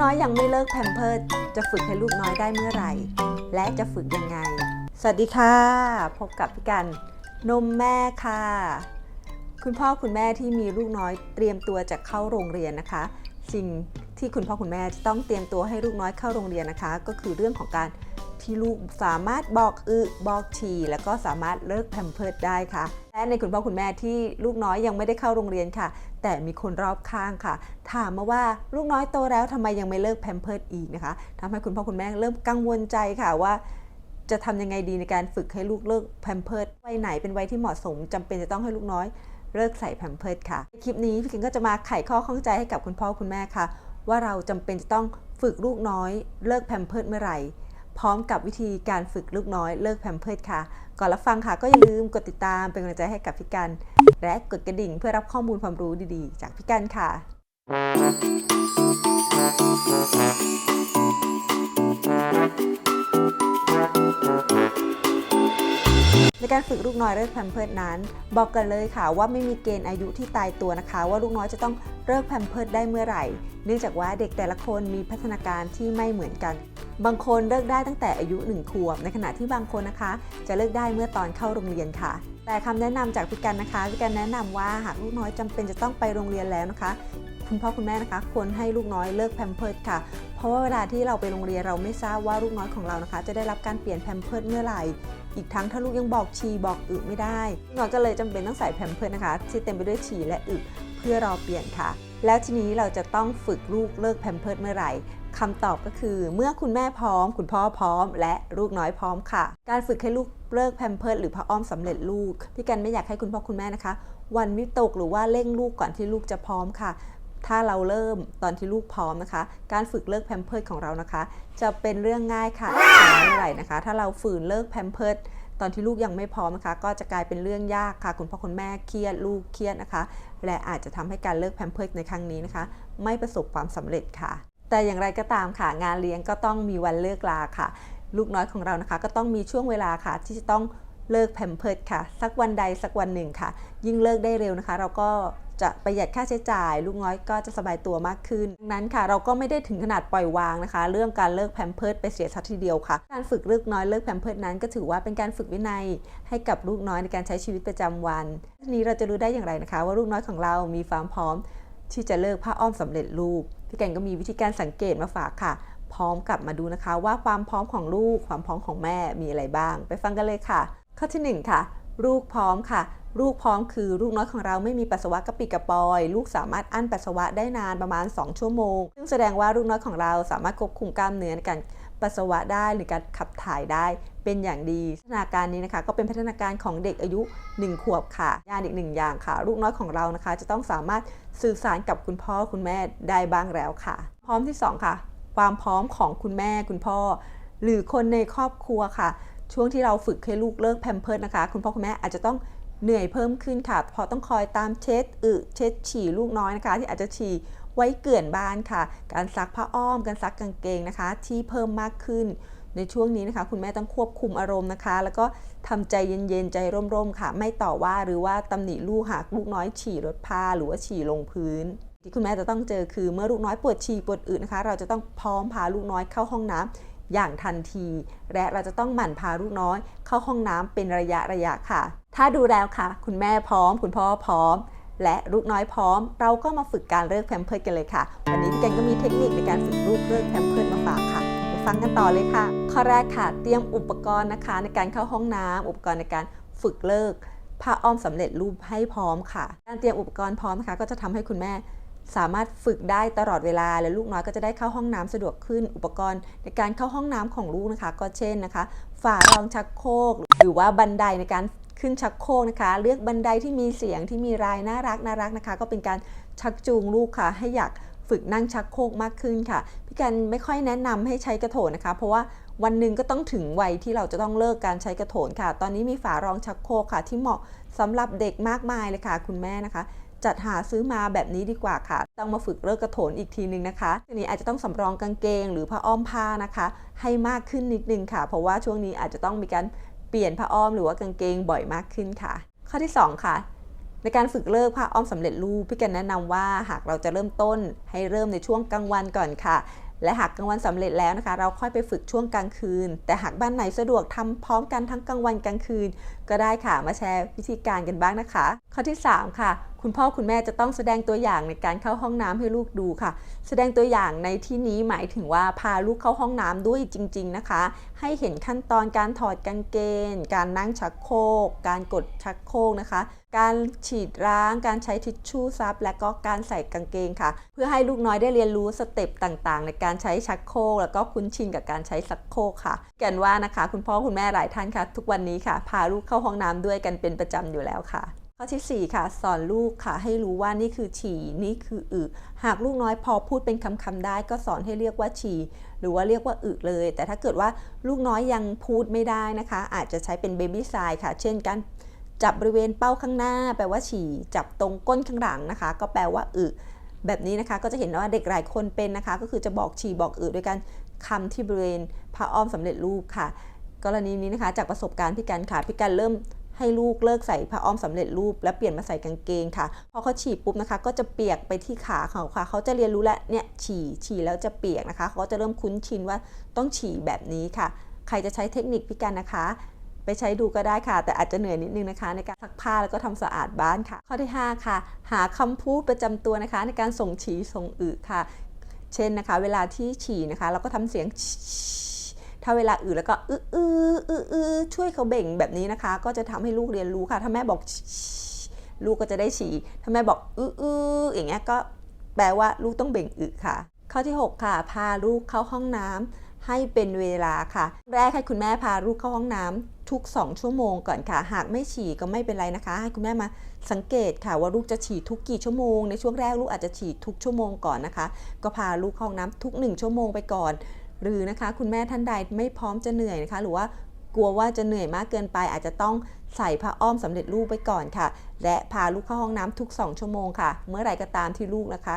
น้อยยังไม่เลิกแพมเพิร์จะฝึกให้ลูกน้อยได้เมื่อไหร่ และจะฝึกยังไง สวัสดีค่ะ พบกับพี่กันนมแม่ค่ะ คุณพ่อคุณแม่ที่มีลูกน้อยเตรียมตัวจะเข้าโรงเรียนนะคะ สิ่ง ที่คุณพ่อคุณแม่จะต้องเตรียมตัวให้ลูกน้อยเข้าโรงเรียนนะคะ ก็คือเรื่องของการที่ลูกสามารถบอกอึบอกฉี่แล้วก็สามารถเลิกแพมเพิร์สได้ค่ะ และในคุณพ่อคุณแม่ที่ลูกน้อยยังไม่ได้เข้าโรงเรียนค่ะ แต่มีคนรอบข้างค่ะ ถามมาว่าลูกน้อยโตแล้วทำไมยังไม่เลิกแพมเพิร์สอีกนะคะทำให้คุณพ่อคุณแม่เริ่มกังวลใจค่ะว่าจะทำยังไงดีในการฝึกให้ลูกเลิกแพมเพิร์สวัยไหนเป็นวัยที่เหมาะสมจำเป็นจะต้องให้ลูกน้อยเลิกใส่แพมเพิร์สค่ะ คลิปนี้พี่กินก็จะมาไขข้อข้องใจให้กับคุณพ่อคุณแม่ค่ะ ว่าเราจำเป็นจะต้องฝึกลูกน้อย เลิกแพมเพิร์สเมื่อไหร่พร้อมกับวิธีการฝึกลูกน้อยเลิกแพมเพิร์สค่ะ ก่อนรับฟังค่ะก็อย่าลืมกดติดตามเป็นกำลังใจให้กับพี่กัน และกดกระดิ่งเพื่อรับข้อมูลความรู้ดีๆ จากพี่กันค่ะ ในการฝึกลูกน้อยเลิกแพมเพิร์สนั้น บอกกันเลยค่ะว่าไม่มีเกณฑ์อายุที่ตายตัวนะคะ ว่าลูกน้อยจะต้องเลิกแพมเพิร์สได้เมื่อไหร่ เนื่องจากว่าเด็กแต่ละคนมีพัฒนาการที่ไม่เหมือนกัน บางคนเลิกได้ตั้งแต่อายุ1ขวบ ในขณะที่บางคนนะคะ จะเลิกได้เมื่อตอนเข้าโรงเรียนค่ะ แต่คำแนะนำจากพี่กันนะคะพี่กันแนะนำว่าหากลูกน้อยจำเป็นจะต้องไปโรงเรียนแล้วนะคะคุณพ่อคุณแม่นะคะควรให้ลูกน้อยเลิกแพมเพิร์สค่ะ เพราะว่าเวลาที่เราไปโรงเรียนเราไม่ทราบว่าลูกน้อยของเรานะคะ จะได้รับการเปลี่ยนแพมเพิร์สเมื่อไหร่ อีกทั้งถ้าลูกยังบอกฉี่บอกอึไม่ได้ลูกน้อก็เลยจำเป็นต้องใส่แพมเพิร์นะคะที่เต็มไปด้วยฉี่และอึเพื่อรอเปลี่ยนค่ะ แล้วทีนี้เราจะต้องฝึกลูกเลิกแพมเพิร์สเมื่อไหร่คำตอบก็คือเมื่อคุณแม่พร้อม คุณพ่อพร้อม และลูกน้อยพร้อมค่ะ การฝึกให้ลูกเลิกแพมเพิร์สหรือผ้าอ้อมสำเร็จรูปพี่กันไม่อยากให้คุณพ่อคุณแม่นะคะ วันวิตกหรือว่าเร่งลูกก่อนที่ลูกจะพร้อมค่ะ ถ้าเราเริ่มตอนที่ลูกพร้อมนะคะ การฝึกเลิกแพมเพิร์สของเรานะคะ จะเป็นเรื่องง่ายค่ะช้าเมื่อไหร่นะคะ ถ้าเราฝืนเลิกแพมเพิร์สตอนที่ลูกยังไม่พร้อมนะคะ ก็จะกลายเป็นเรื่องยากค่ะ คุณพ่อคุณแม่เครียดลูกเครียดนะคะ และอาจจะทำให้การเลิกแพมเพิร์สในครั้งนี้นะคะ ไม่ประสบความสำเร็จค่ะ แต่อย่างไรก็ตามค่ะ งานเลี้ยงก็ต้องมีวันเลิกลาค่ะ ลูกน้อยของเรานะคะ ก็ต้องมีช่วงเวลาค่ะ ที่จะต้องเลิกแพมเพิร์สค่ะ สักวันใดสักวันหนึ่งค่ะ ยิ่งเลิกได้เร็วนะคะ เราก็ จะประหยัดค่าใช้จ่าย ลูกน้อยก็จะสบายตัวมากขึ้นดังนั้นค่ะ เราก็ไม่ได้ถึงขนาดปล่อยวางนะคะ เรื่องการเลิกแพมเพิร์สไปเสียทัทีเดียวค่ะ การฝึกลูกน้อยเลิกแพมเพิร์สนั้นก็ถือว่าเป็นการฝึกวินัยให้กับลูกน้อยในการใช้ชีวิตประจำวัน ทีนี้เราจะรู้ได้อย่างไรนะคะ ว่าลูกน้อยของเรามีความพร้อม ที่จะเลิกผ้าอ้อมสำเร็จรูปพี่แกงก็มีวิธีการสังเกตมาฝากค่ะ พร้อมกลับมาดูนะคะ ว่าความพร้อมของลูกความพร้อมของแม่มีอะไรบ้าง ไปฟังกันเลยค่ะ ข้อที่หนึ่งค่ะ ลูกพร้อมค่ะ ลูกพร้อมคือลูกน้อยของเราไม่มีปัสสาวะกระปิดกระปอย ลูกสามารถอั้นปัสสาวะได้นานประมาณ 2 ชั่วโมง ซึ่งแสดงว่าลูกน้อยของเราสามารถควบคุมกล้ามเนื้อในการปัสสาวะได้หรือการขับถ่ายได้เป็นอย่างดีพัฒนาการนี้นะคะ ก็เป็นพัฒนาการของเด็กอายุ 1 ขวบค่ะย่านอีกหนึ่งอย่างค่ะ ลูกน้อยของเรานะคะ จะต้องสามารถสื่อสารกับคุณพ่อคุณแม่ได้บ้างแล้วค่ะ พร้อมที่สองค่ะ ความพร้อมของคุณแม่คุณพ่อ หรือคนในครอบครัวค่ะ ช่วงที่เราฝึกให้ลูกเลิกแพมเพิร์สนะคะ คุณพ่อคุณแม่อาจจะต้องเหนื่อยเพิ่มขึ้นค่ะเพราะต้องคอยตามเช็ดอึเช็ดฉี่ลูกน้อยนะคะ ที่อาจจะฉี่ไว้เกลื่อนบ้านค่ะ การซักผ้าอ้อม การซักกางเกงนะคะ ที่เพิ่มมากขึ้น ในช่วงนี้นะคะ คุณแม่ต้องควบคุมอารมณ์นะคะ แล้วก็ทำใจเย็นๆใจร่มๆค่ะ ไม่ต่อว่าหรือว่าตำหนิลูกหากลูกน้อยฉี่รถผ้าหรือว่าฉี่ลงพื้นที่คุณแม่จะต้องเจอคือเมื่อลูกน้อยปวดฉี่ปวดอึนะคะ เราจะต้องพร้อมพาลูกน้อยเข้าห้องน้ำ อย่างทันที และเราจะต้องหมั่นพาลูกน้อย เข้าห้องน้ำเป็นระยะระยะค่ะ ถ้าดูแล้วค่ะ คุณแม่พร้อม คุณพ่อพร้อม และลูกน้อยพร้อม เราก็มาฝึกการเลิกแพมเพิร์สกันเลยค่ะ วันนี้พี่แกงก็มีเทคนิคในการฝึกลูกเลิกแพมเพิร์สมาฝากค่ะไปฟังกันต่อเลยค่ะ ข้อแรกค่ะ เตรียมอุปกรณ์นะคะ ในการเข้าห้องน้ำอุปกรณ์ในการฝึกเลิกผ้าอ้อมสำเร็จรูปให้พร้อมค่ะ การเตรียมอุปกรณ์พร้อมนะคะ ก็จะทำให้คุณแม่ สามารถฝึกได้ตลอดเวลา และลูกน้อยก็จะได้เข้าห้องน้ำสะดวกขึ้น อุปกรณ์ในการเข้าห้องน้ำของลูกนะคะ ก็เช่นนะคะ ฝารองชักโครกหรือว่าบันไดในการขึ้นชักโครกนะคะ เลือกบันไดที่มีเสียงที่มีรายน่ารักน่ารักนะคะ ก็เป็นการชักจูงลูกค่ะ ให้อยากฝึกนั่งชักโครกมากขึ้นค่ะ พี่กันไม่ค่อยแนะนำให้ใช้กระโถนนะคะ เพราะว่าวันหนึ่งก็ต้องถึงวัยที่เราจะต้องเลิกการใช้กระโถนค่ะ ตอนนี้มีฝารองชักโครกค่ะ ที่เหมาะสำหรับเด็กมากมายเลยค่ะ คุณแม่นะคะ จัดหาซื้อมาแบบนี้ดีกว่าค่ะ ต้องมาฝึกเลิกกระโถนอีกทีนึงนะคะทีนี้อาจจะต้องสำรองกางเกง หรือผ้าอ้อมผ้านะคะ ให้มากขึ้นนิดนึงค่ะ เพราะว่าช่วงนี้อาจจะต้องมีการเปลี่ยนผ้าอ้อมหรือว่ากางเกงบ่อยมากขึ้นค่ะ ข้อที่ 2 ค่ะ ในการฝึกเลิกผ้าอ้อมสำเร็จรูปพี่กันแนะนำว่าหากเราจะเริ่มต้นให้เริ่มในช่วงกลางวันก่อนค่ะ และหากกลางวันสำเร็จแล้วนะคะ เราค่อยไปฝึกช่วงกลางคืน แต่หากบ้านไหนสะดวกทำพร้อมกันทั้งกลางวันกลางคืน ก็ได้ค่ะมาแชร์วิธีการกันบ้างนะคะ ข้อที่ 3 ค่ะ คุณพ่อคุณแม่จะต้องแสดงตัวอย่างในการเข้าห้องน้ำให้ลูกดูค่ะ แสดงตัวอย่างในที่นี้หมายถึงว่าพาลูกเข้าห้องน้ำด้วยจริง ๆนะคะ ให้เห็นขั้นตอนการถอดกางเกง การนั่งชักโครกการกดชักโครกนะคะ การฉีดล้าง การใช้ทิชชู่ซับและก็การใส่กางเกงค่ะ เพื่อให้ลูกน้อยได้เรียนรู้สเต็ปต่างๆ ในการใช้ชักโครกแล้วก็คุ้นชินกับการใช้ชักโครกค่ะ กันว่านะคะ คุณพ่อคุณแม่หลายท่านค่ะ ทุกวันนี้ค่ะ พาลูกเข้าห้องน้ำด้วยกันเป็นประจำอยู่แล้วค่ะ ข้อทีสี่ 4 ค่ะ สอนลูกค่ะ ให้รู้ว่านี่คือฉี่นี่คืออึหากลูกน้อยพอพูดเป็นคำๆได้ ก็สอนให้เรียกว่าฉี่หรือว่าเรียกว่าอึเลย แต่ถ้าเกิดว่าลูกน้อยยังพูดไม่ได้นะคะ อาจจะใช้เป็นเบบี้ไซน์ค่ะ เช่นการจับบริเวณเป้าข้างหน้า แปลว่าฉี่ จับตรงก้นข้างหลังนะคะ ก็แปลว่าอึแบบนี้นะคะก็จะเห็นว่าเด็กหลายคนเป็นนะคะ ก็คือจะบอกฉี่บอกอึด้วยการคำที่บริเวณผ้าอ้อมสำเร็จรูปค่ะ กรณีนี้นะคะจากประสบการณ์พี่กันค่ะพี่กันเริ่มให้ลูกเลิกใส่ผ้าอ้อมสำเร็จรูป และเปลี่ยนมาใส่กางเกงค่ะ พอเขาฉี่ปุ๊บนะคะ ก็จะเปียกไปที่ขาเขาค่ะ เขาจะเรียนรู้แล้วเนี่ยฉี่ฉี่แล้วจะเปียกนะคะ เขาก็จะเริ่มคุ้นชินว่าต้องฉี่แบบนี้ค่ะ ใครจะใช้เทคนิคพี่กันนะคะ ไปใช้ดูก็ได้ค่ะ แต่อาจจะเหนื่อยนิดนึงนะคะ ในการซักผ้าแล้วก็ทำสะอาดบ้านค่ะ ข้อที่ 5 ค่ะ หาคำพูดประจำตัวนะคะ ในการส่งฉี่ส่งอึค่ะ เช่นนะคะ เวลาที่ฉี่นะคะ เราก็ทำเสียง ถ้าเวลาอื่นแล้วก็อื้ออื้ออื้ออื้อช่วยเขาเบ่งแบบนี้นะคะ ก็จะทำให้ลูกเรียนรู้ค่ะ ถ้าแม่บอกลูกก็จะได้ฉี่ถ้าแม่บอกอื้ออื้ออย่างเงี้ยก็แปลว่าลูกต้องเบ่งอึค่ะ ข้อที่ 6 ค่ะ พาลูกเข้าห้องน้ำให้เป็นเวลาค่ะ แรกให้คุณแม่พาลูกเข้าห้องน้ำทุก 2 ชั่วโมงก่อนค่ะ หากไม่ฉี่ก็ไม่เป็นไรนะคะ ให้คุณแม่มาสังเกตค่ะ ว่าลูกจะฉี่ทุกกี่ชั่วโมง ในช่วงแรกลูกอาจจะฉี่ทุกชั่วโมงก่อนนะคะ ก็พาลูกเข้าห้องน้ำทุก 1 ชั่วโมงไปก่อน หรือนะคะคุณแม่ท่านใดไม่พร้อมจะเหนื่อยนะคะ หรือว่ากลัวว่าจะเหนื่อยมากเกินไป อาจจะต้องใส่ผ้าอ้อมสำเร็จรูปไปก่อนค่ะ และพาลูกเข้าห้องน้ำทุก 2 ชั่วโมงค่ะ เมื่อไหร่ก็ตามที่ลูกนะคะ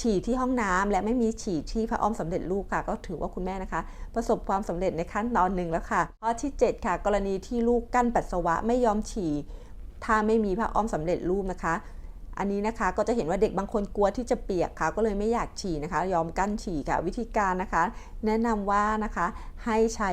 ฉี่ที่ห้องน้ำและไม่มีฉี่ที่ผ้าอ้อมสำเร็จรูปค่ะ ก็ถือว่าคุณแม่นะคะ ประสบความสำเร็จในขั้นตอนหนึ่งแล้วค่ะข้อที่ 7 ค่ะ กรณีที่ลูกกั้นปัสสาวะไม่ยอมฉี่ถ้าไม่มีผ้าอ้อมสำเร็จรูปนะคะ อันนี้นะคะก็จะเห็นว่าเด็กบางคนกลัวที่จะเปียกค่ะก็เลยไม่อยากฉี่นะคะ ยอมกั้นฉี่ค่ะ วิธีการนะคะ แนะนำว่านะคะให้ใช้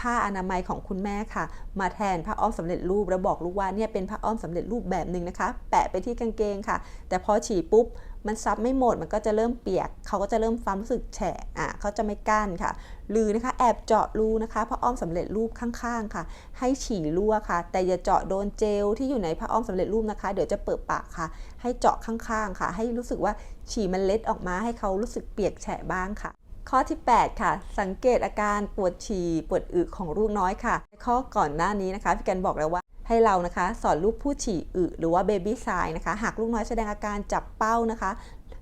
ผ้าอนามัยของคุณแม่ค่ะ มาแทนผ้าอ้อมสำเร็จรูปแล้วบอกลูกว่าเนี่ยเป็นผ้าอ้อมสำเร็จรูปแบบหนึ่งนะคะ แปะไปที่กางเกงค่ะ แต่พอฉี่ปุ๊บมันซับไม่หมดมันก็จะเริ่มเปียก เขาก็จะเริ่มความรู้สึกแฉะอะเขาจะไม่กั้นค่ะหรือนะคะแอบเจาะรูนะคะผ้าอ้อมสำเร็จรูปข้างๆค่ะ ให้ฉี่รั่วค่ะ แต่อย่าเจาะโดนเจลที่อยู่ในผ้าอ้อมสำเร็จรูปนะคะ เดี๋ยวจะเปิดปากค่ะ ให้เจาะข้างๆค่ะ ให้รู้สึกว่าฉี่มันเล็ดออกมาให้เขารู้สึกเปียกแฉะบ้างค่ะ ข้อที่ 8 ค่ะ สังเกตอาการปวดฉี่ปวดอึของลูกน้อยค่ะ ข้อก่อนหน้านี้นะคะพี่กันบอกแล้วว่าให้เรานะคะสอนลูกพูดฉี่อึหรือว่าเบบี้ไซน์นะคะ หากลูกน้อยแสดงอาการจับเป้านะคะ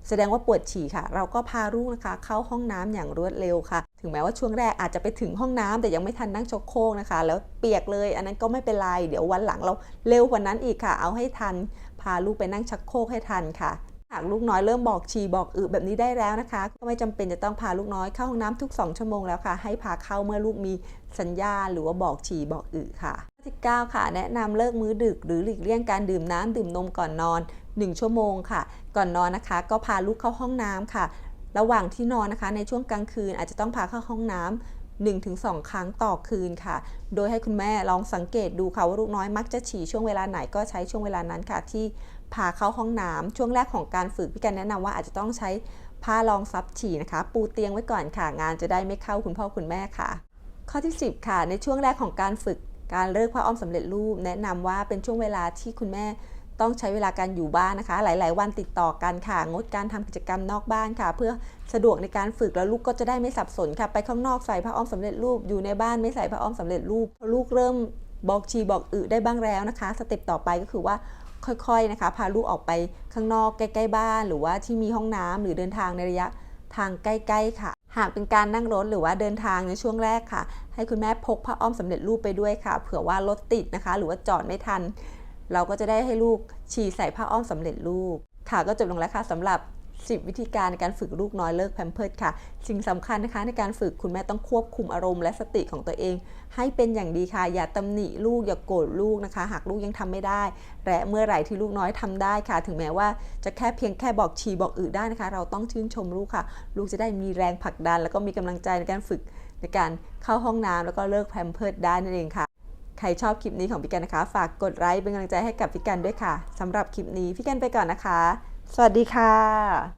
แสดงว่าปวดฉี่ค่ะ เราก็พาลูกนะคะ เข้าห้องน้ำอย่างรวดเร็วค่ะ ถึงแม้ว่าช่วงแรกอาจจะไปถึงห้องน้ำแต่ยังไม่ทันนั่งชกโคกนะคะ แล้วเปียกเลย อันนั้นก็ไม่เป็นไร เดี๋ยววันหลังเราเร็วกว่านั้นอีกค่ะ เอาให้ทัน พาลูกไปนั่งชักโคกให้ทันค่ะ หากลูกน้อยเริ่มบอกฉี่บอกอึแบบนี้ได้แล้วนะคะ ก็ไม่จำเป็นจะต้องพาลูกน้อยเข้าห้องน้ำทุก 2 ชั่วโมงแล้วค่ะ ให้พาเข้าเมื่อลูกมีสัญญาณหรือว่าบอกฉี่บอกอึค่ะข้อที่9ค่ะ แนะนำเลิกมื้อดึก หรือหลีกเลี่ยงการดื่มน้ำดื่มนมก่อนนอน 1 ชั่วโมงค่ะ ก่อนนอนนะคะ ก็พาลูกเข้าห้องน้ำค่ะ ระหว่างที่นอนนะคะ ในช่วงกลางคืนอาจจะต้องพาเข้าห้องน้ำ1-2 ครั้งต่อคืนค่ะ โดยให้คุณแม่ลองสังเกตดูค่ะว่าลูกน้อยมักจะฉี่ช่วงเวลาไหนก็ใช้ช่วงเวลานั้นค่ะที่ พาเข้าห้องน้ำช่วงแรกของการฝึกพี่กันแนะนำว่าอาจจะต้องใช้ผ้ารองซับฉี่นะคะ ปูเตียงไว้ก่อนค่ะ งานจะได้ไม่เข้าคุณพ่อคุณแม่ค่ะ ข้อที่ 10 ค่ะ ในช่วงแรกของการฝึกการเลิกผ้าอ้อมสำเร็จรูป แนะนำว่าเป็นช่วงเวลาที่คุณแม่ต้องใช้เวลาการอยู่บ้านนะคะ หลาย ๆ วันติดต่อกันค่ะ งดการทำกิจกรรมนอกบ้านค่ะ เพื่อสะดวกในการฝึกแล้วลูกก็จะได้ไม่สับสนค่ะ ไปข้างนอกใส่ผ้าอ้อมสำเร็จรูป อยู่ในบ้านไม่ใส่ผ้าอ้อมสำเร็จรูปพอลูกเริ่มบอกชีบอกอึได้บ้างแล้วนะคะ สเต็ปต่อไปก็คือว่า ค่อยๆนะคะ พาลูกออกไปข้างนอกใกล้ๆบ้าน หรือว่าที่มีห้องน้ำหรือเดินทางในระยะทางใกล้ๆค่ะ หากเป็นการนั่งรถหรือว่าเดินทางในช่วงแรกค่ะ ให้คุณแม่พกผ้าอ้อมสำเร็จรูปไปด้วยค่ะ เผื่อว่ารถติดนะคะ หรือว่าจอดไม่ทัน เราก็จะได้ให้ลูกฉี่ใส่ผ้าอ้อมสำเร็จรูปค่ะก็จบลงแล้วค่ะสำหรับ 10 วิธีการในการฝึกลูกน้อยเลิกแพมเพิร์ดค่ะสิ่งสำคัญนะคะในการฝึกคุณแม่ต้องควบคุมอารมณ์และสติของตัวเอง ให้เป็นอย่างดีค่ะ อย่าตำหนิลูกอย่าโกรธลูกนะคะ หากลูกยังทำไม่ได้ และเมื่อไหร่ที่ลูกน้อยทำได้ค่ะ ถึงแม้ว่าจะแค่เพียงแค่บอกฉี่บอกอืดได้นะคะ เราต้องชื่นชมลูกค่ะ ลูกจะได้มีแรงผลักดัน แล้วก็มีกำลังใจในการฝึกในการเข้าห้องน้ำแล้วก็เลิกแพมเพิร์ดได้นั่นเองค่ะใครชอบคลิปนี้ของพี่กันนะคะ ฝากกดไลค์เป็นกำลังใจให้กับพี่กันด้วยค่ะสำหรับคลิปนี้พี่กันไปก่อนนะคะ สวัสดีค่ะ